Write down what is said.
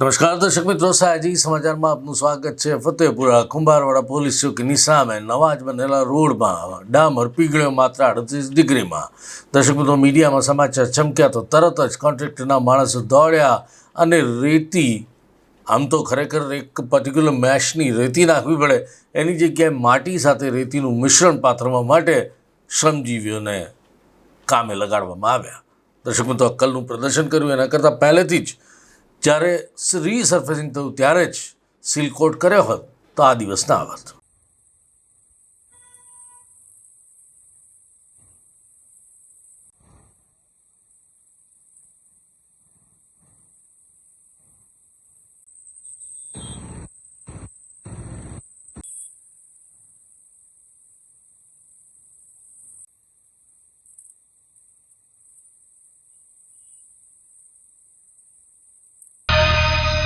નમસ્કાર, દર્શક મિત્રો સાયજી સમાચારમાં આપનું સ્વાગત છે. ફતેપુરા કુંભારવાડા પોલીસ ચોકીની સામે નવા જ બનેલા રોડમાં ડામર પીગળ્યો માત્ર અડત્રીસ ડિગ્રીમાં. દર્શક મિત્રો, મીડિયામાં સમાચાર ચમક્યા તો તરત જ કોન્ટ્રાક્ટરના માણસો દોડ્યા અને રેતી, આમ તો ખરેખર એક પર્ટિક્યુલર મેશની રેતી નાખવી પડે. એની જગ્યાએ માટી સાથે રેતીનું મિશ્રણ પાથરવા માટે શ્રમજીવીઓને કામે લગાડવામાં આવ્યા. દર્શક મિત્રો, અક્કલનું પ્રદર્શન કર્યું. એના કરતાં પહેલેથી જ જ્યારે રીસર્ફેસિંગ થયું ત્યારે જ સિલકોટ કર્યો હોત તો આ દિવસ ના આવત